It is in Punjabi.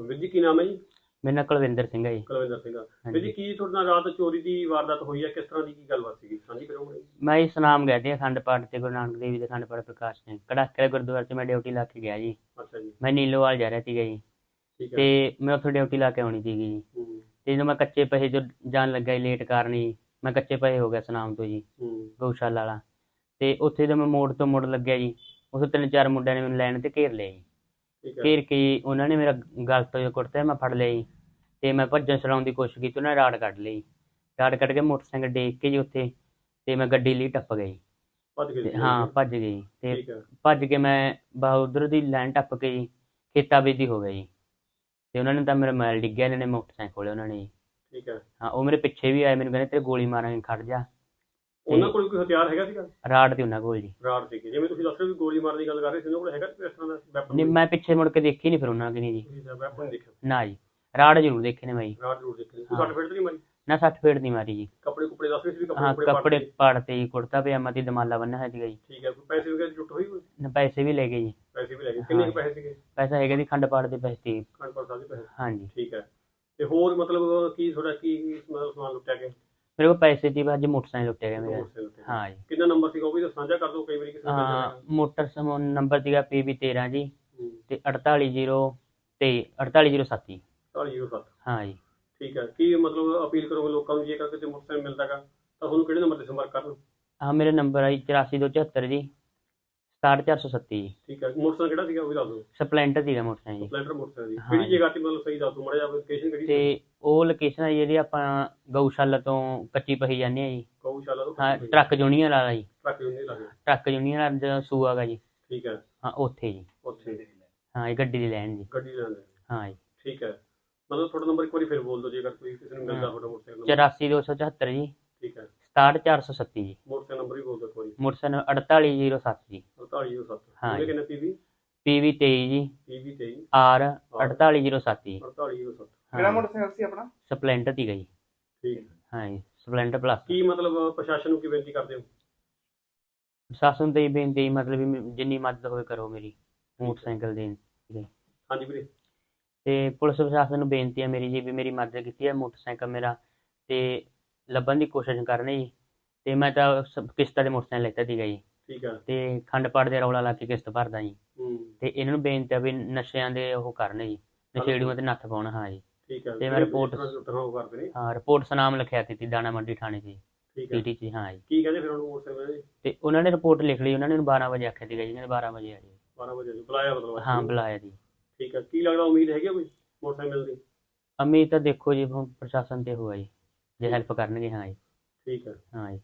ਵੀਰ ਜੀ ਕੀ ਨਾਮ ਹੈ ਜੀ? ਮੇਰਾ ਨਾਂ ਕੁਲਵਿੰਦਰ ਸਿੰਘ ਹੈ ਜੀ। ਕੁਲਵਿੰਦਰ ਸਿੰਘ ਵੀਰ। ਜੀ ਕੀ ਤੁਹਾਡੇ ਨਾਲ ਰਾਤ ਚੋਰੀ ਦੀ ਵਾਰਦਾਤ ਹੋਈ ਹੈ? ਕਿਸ ਤਰ੍ਹਾਂ ਦੀ ਕੀ ਗੱਲਬਾਤ ਸੀਗੀ? ਸਾਂਝੀ ਕਰੋਗੇ ਮੈਂ ਇਸ ਨਾਮ ਗਿਆ ਸੀ ਅਖੰਡ ਪਾਠ ਤੇ ਗੁਰੂ ਨਾਨਕ ਦੇਵ ਜੀ ਦੇ ਅਖੰਡ ਪਾਠ ਪ੍ਰਕਾਸ਼ ਸਿੰਘ ਕੜਾਕੇ ਗੁਰਦੁਆਰੇ 'ਚ ਮੈਂ ਡਿਊਟੀ ਲਾ ਕੇ ਗਿਆ ਜੀ। ਅੱਛਾ ਜੀ। ਮੈਂ ਨੀਲੋਵਾਲ ਜਾ ਰਿਹਾ ਸੀਗਾ ਜੀ। ਤੇ ਮੈਂ ਉੱਥੇ ਡਿਊਟੀ ਲਾ ਕੇ ਆਉਣੀ ਸੀਗੀ ਜੀ। ਤੇ ਜਦੋਂ ਮੈਂ ਕੱਚੇ ਪਹੇ ਜੋ ਜਾਣ ਲੱਗਾ ਜੀ ਲੇਟ ਕਰਨੀ ਮੈਂ ਕੱਚੇ ਪਹੇ ਹੋ ਗਿਆ ਸਨਾਮ ਤੋਂ ਜੀ ਗਊਸ਼ਾਲਾ ਵਾਲਾ। ਤੇ ਉੱਥੇ ਜਦੋਂ ਮੈਂ ਮੋੜ ਤੋਂ ਮੁੜ ਲੱਗਿਆ ਜੀ ਉਸ ਤਿੰਨ ਚਾਰ ਮੁੰਡਿਆਂ ਨੇ ਮੈਨੂੰ ਲੈਣ ਤੇ ਘੇਰ ਲਿਆ ਜੀ। ਘੇਰ ਕੇ ਉਹਨਾਂ ਨੇ ਮੇਰਾ ਗਲ ਤੋਂ ਕੁੜਤਾ ਮੈਂ ਫੜ ਲਿਆ ਜੀ ਤੇ ਮੈਂ ਭੱਜਣ ਛਡਾਉਣ ਦੀ ਕੋਸ਼ਿਸ਼ ਕੀਤੀ ਉਹਨਾਂ ਨੇ ਰਾੜ ਕੱਢ ਲਈ। ਰਾੜ ਕੱਢ ਕੇ ਮੋਟਰਸਾਈਕਲ ਡੇਕ ਕੇ ਜੀ ਉੱਥੇ ਤੇ ਮੈਂ ਗੱਡੀ ਲਈ ਟੱਪ ਗਈ। ਭੱਜ। ਹਾਂ ਭੱਜ ਗਈ ਤੇ ਭੱਜ ਕੇ ਮੈਂ ਬਹਾਦਰ ਦੀ ਲਾਈਨ ਟੱਪ ਕੇ ਜੀ ਖੇਤਾਂ ਵਿੱਚ ਦੀ ਹੋ ਜੀ। ਤੇ ਉਹਨਾਂ ਨੇ ਤਾਂ ਮੇਰਾ ਮੋਬਾਈਲ ਡਿੱਗਿਆ ਇਹਨਾਂ ਨੇ ਮੋਟਰਸਾਈਕਲ ਖੋਲਿਆ ਉਹਨਾਂ ਨੇ। ਠੀਕ ਹੈ। ਹਾਂ ਉਹ ਮੇਰੇ ਪਿੱਛੇ ਵੀ ਆਏ ਮੈਨੂੰ ਕਹਿੰਦੇ ਤੇਰੇ ਗੋਲੀ ਮਾਰਾਂਗੇ ਖੜ ਜਾ। ਉਹਨਾਂ ਕੋਲ ਕੋਈ ਹਥਿਆਰ ਹੈਗਾ ਸੀਗਾ? ਰਾੜ ਤੇ ਉਹਨਾਂ ਕੋਲ ਜੀ। ਰਾੜ ਸੀਗੀ ਜਿਵੇਂ ਤੁਸੀਂ ਦੱਸ ਰਹੇ ਹੋ ਵੀ ਗੋਲੀ ਮਾਰਨ ਦੀ ਗੱਲ ਕਰ ਰਹੇ ਸੀ ਉਹਨਾਂ ਕੋਲ ਹੈਗਾ ਕੋਈ ਇਸ ਤਰ੍ਹਾਂ ਦਾ ਵੈਪਨ ਨਹੀਂ ਮੈਂ ਪਿੱਛੇ ਮੁੜ ਕੇ ਦੇਖੀ ਨਹੀਂ ਫਿਰ ਉਹਨਾਂ ਕਿ ਨਹੀਂ ਜੀ। ਤੁਸੀਂ ਵੈਪਨ ਨਹੀਂ ਦੇਖਿਆ। ਨਾ ਜੀ ਰਾੜ ਜ਼ਰੂਰ ਦੇਖੇ ਨੇ ਮੈਂ ਜੀ ਰਾੜ ਜ਼ਰੂਰ ਦੇਖੀ ਕੋਈ ਹਾਂ। ਸੱਟ ਫੇਟ ਤਾਂ ਨਹੀਂ ਮਾਰੀ? ਨਾ 60 ਫੇਟ ਨਹੀਂ ਮਾਰੀ ਜੀ। ਕੱਪੜੇ ਕੁਪੜੇ ਦੱਸ ਰਹੇ ਸੀ ਵੀ ਕੱਪੜੇ ਹਾਂ ਕੁਪੜੇ ਕੱਪੜੇ ਪਾੜ ਪਾੜ ਤੇ ਜੀ ਕੁੜਤਾ ਪਜਾਮਾ ਤੇ ਦਮਾਲਾ ਹੋਇਆ ਸੀਗਾ ਜੀ। ਕੇ। ਠੀਕ ਹੈ ਕੋਈ ਪੈਸੇ ਵਗੈਰਾ ਲੁੱਟ ਹੋਈ ਕੋਈ? ਨਾ ਪੈਸੇ ਵੀ ਲੈ ਗਏ ਜੀ। ਪੈਸੇ ਵੀ ਲੈ ਗਏ। ਕਿੰਨੇ ਕੁ ਹਾਂ। ਪੈਸੇ ਸੀਗੇ? ਪੈਸਾ ਹੈਗਾ ਜੀ ਖੰਡ ਪਾੜ ਦੇ ਪੈਸੇ ਸੀ ਖੰਡਪੁਰ ਸਾਹਿਬ ਦੇ ਪੈਸੇ। ਹਾਂਜੀ ਠੀਕ ਹੈ। ਤੇ ਹੋਰ ਮਤਲਬ ਕੀ ਤੁਹਾਡਾ ਕੀ ਮਤਲਬ ਸਮਾਨ ਲੁੱਟਿਆ ਗਿਆ? ਮੇਰੇ ਕੋਲ ਪੈਸੇ ਸੀ ਅੱਜ ਮੋਟਰਸਾਈਕਲ ਲੁੱਟਿਆ ਗਿਆ ਮੇਰਾ। ਮੋਟਰਸਾਈਕਲ। ਹਾਂ ਜੀ। ਕਿੰਨਾ ਨੰਬਰ ਸੀਗਾ ਉਹ ਵੀ ਤਾਂ ਸਾਂਝਾ ਕਰ ਦਿਓ ਕਈ ਵਾਰੀ ਕਿਸੇ ਨੂੰ ਹਾਂ ਮੋਟਰ ਸਮੂਹ ਨੰਬਰ ਸੀਗਾ 13 ਜੀ ਤੇ 480 ਤੇ 48007 ਜੀ। 407 ਹਾਂ ਜੀ। ਠੀਕ ਹੈ। ਕੀ ਮਤਲਬ ਅਪੀਲ ਕਰੋਗੇ ਲੋਕਾਂ ਨੂੰ ਜੇਕਰ ਕਿਤੇ ਮੋਟਰਸਾਈਕਲ ਮਿਲਦਾਗਾ ਤਾਂ ਤੁਹਾਨੂੰ ਕਿਹੜੇ ਨੰਬਰ ਤੇ ਸੰਪਰਕ ਕਰਨ ਹਾਂ ਮੇਰਾ ਨੰਬਰ ਹੈ 84274 ਜੀ 67437 ਜੀ। ਠੀਕ ਹੈ। ਮੋਟਰਸਾਈਕਲ ਕਿਹੜਾ ਸੀਗਾ ਉਹ ਵੀ ਦੱਸ ਦਿਓ। ਸਪਲੈਂਡਰ ਸੀਗਾ ਮੋਟਰਸਾਈਕਲ ਜੀ। ਸਪਲੈਂਡਰ ਮੋਟਰਸਾਈਕਲ ਦੀ ਹਾਂ ਕਿਹੜੀ। ਜਗ੍ਹਾ ਤੇ ਮਤਲਬ ਸਹੀ ਦੱਸ ਦਿਓ ਮੜਾ ਜਾ ਲੋਕੇਸ਼ਨ ਕਿਹੜੀ ਤੇ ਉਹ ਲੋਕੇਸ਼ਨ ਹੈ ਜਿਹੜੀ ਆਪਾਂ ਗਊਸ਼ਾਲਾ ਤੋਂ ਕੱਚੀ ਪਹੀ ਜਾਂਦੇ ਆ ਜੀ। ਗਊਸ਼ਾਲਾ ਤੋਂ ਹਾਂ ਟਰੱਕ ਜੂਨੀਅਰ ਵਾਲਾ ਜੀ। ਟਰੱਕ ਯੂਨੀਅਨ ਲੱਗੇ ਟਰੱਕ ਜੂਨੀਅਰ ਵਾਲਾ ਜਿਹੜਾ ਸੂਆ ਗਾ ਜੀ। ਠੀਕ ਹੈ। ਹਾਂ ਉੱਥੇ ਜੀ। ਉੱਥੇ। ਹਾਂ ਇਹ ਗੱਡੀ ਦੀ ਲੈਣ ਜੀ। ਗੱਡੀ ਲੈਂਦੇ ਹਾਂ ਜੀ। ਠੀਕ ਹੈ। ਮਤਲਬ ਤੁਹਾਡਾ ਨੰਬਰ ਇੱਕ ਵਾਰੀ ਫਿਰ ਬੋਲ ਦਿਓ ਜੇਕਰ ਕੋਈ ਕਿਸੇ ਨੂੰ ਮਿਲਦਾ ਹਾਂ। ਤੁਹਾਡਾ ਮੋਟਰਸਾਈਕਲ number। 84274 ਜੀ। ਠੀਕ ਹੈ। 67437 ਜੀ। ਮੋਟਰਸਾਈਕਲ ਨੰਬਰ ਵੀ ਬੋਲ ਦਿਓ ਇੱਕ ਵਾਰੀ। ਮੋਟਰਸਾਈਕਲ 4807 ਜੀ। 4807 ਹਾਂ ਉਹਦੇ ਜੀ। ਕਿੰਨੇ ਪੀਵੀ 23 ਜੀ। ਪੀਵੀ 23 R 4807 ਜੀ। 4807 ਕਿਹੜਾ ਹਾਂ ਮੋਟਰਸਾਈਕਲ ਸੀ ਆਪਣਾ? ਸਪਲੈਂਡਰ ਸੀਗਾ ਜੀ। ਠੀਕ। ਹੈ ਹਾਂ ਜੀ ਸਪਲੈਂਡਰ ਪਲੱਸ ਕੀ ਮਤਲਬ ਪ੍ਰਸ਼ਾਸਨ ਨੂੰ ਕੀ ਬੇਨਤੀ ਕਰਦੇ ਹੋ? ਪ੍ਰਸ਼ਾਸਨ ਤੇ ਹੀ ਬੇਨਤੀ ਮਤਲਬ ਵੀ ਮ- ਜਿੰਨੀ ਮਦਦ ਹੋਵੇ ਕਰੋ ਮੇਰੀ ਮੋਟਰਸਾਈਕਲ ਦੇ। ਹਾਂਜੀ ਵੀਰੇ। ਤੇ ਪੁਲਿਸ ਪ੍ਰਸ਼ਾਸਨ ਨੂੰ ਬੇਨਤੀ ਹੈ ਮੇਰੀ ਜੀ ਵੀ ਮੇਰੀ ਮਦਦ ਕੀਤੀ ਹੈ ਮੋਟਰਸਾਈਕਲ ਮੇਰਾ। ਤੇ ਲੱਭਣ ਦੀ ਕੋਸ਼ਿਸ਼ ਕਰਨੀ ਜੀ। ਤੇ ਮੈਂ ਤਾਂ ਸ- ਕਿਸ਼ਤਾਂ ਦੇ ਮੋਟਰਸਾਈਕਲ ਲੈਤਾ ਸੀਗਾ ਜੀ। ਠੀਕ ਹੈ ਤੇ ਖੰਡ ਪਾੜ ਦੇ ਰੌਲਾ ਲਾ ਕੇ ਕਿਸ਼ਤ ਭਰਦਾ ਜੀ। ਹੂੰ। ਤੇ ਇਹਨਾਂ ਨੂੰ ਬੇਨਤੀ ਹੈ ਵੀ ਨਸ਼ਿਆਂ ਦੇ ਉਹ ਕਰਨ ਜੀ। ਨਸ਼ੇੜੀਆਂ ਤੇ ਨੱਥ ਪਾਉਣ ਹਾਂ ਜੀ। ਠੀਕ ਹੈ ਤੇ ਮੈਂ ਕਰਦੇ ਨੇ ਹਾਂ ਰਿਪੋਰਟ ਸਨਾਮ ਲਿਖਿਆ ਦਿੱਤੀ ਦਾਣਾ ਮੰਡੀ ਥਾਣੇ 'ਚ ਠੀਕ ਹੈ। ਹਾਂ ਜੀ। ਕੀ ਕਹਿੰਦੇ ਫਿਰ ਉਹਨੂੰ ਮੋਟਰਸਾਈਕਲ ਦੇ ਤੇ ਉਹਨਾਂ ਨੇ ਰਿਪੋਰਟ ਲਿਖ ਲਈ ਉਹਨਾਂ ਨੇ 12 ਵਜੇ ਆਖਿਆ ਸੀਗਾ ਜੀ ਕਹਿੰਦੇ 12 ਵਜੇ ਆ ਜੀ। 12 ਵਜੇ ਬੁਲਾਇਆ ਮਤਲਬ ਹਾਂ ਨੂੰ। ਬੁਲਾਇਆ ਜੀ। ਠੀਕ ਹੈ ਕੀ ਲੱਗਦਾ ਉਮੀਦ ਹੈਗੀ ਕੋਈ ਮੋਟਰਸਾਈਕਲ ਦੀ? ਅਮੀ ਤਾਂ ਦੇਖੋ ਜੀ ਹੁਣ ਪ੍ਰਸ਼ਾਸਨ ਤੇ ਹੋਇਆ ਜੀ ਜੇ ਹੈਲਪ ਕਰਨਗੇ ਹਾਂ ਜੀ। ਠੀਕ ਹੈ। ਹਾਂ ਜੀ।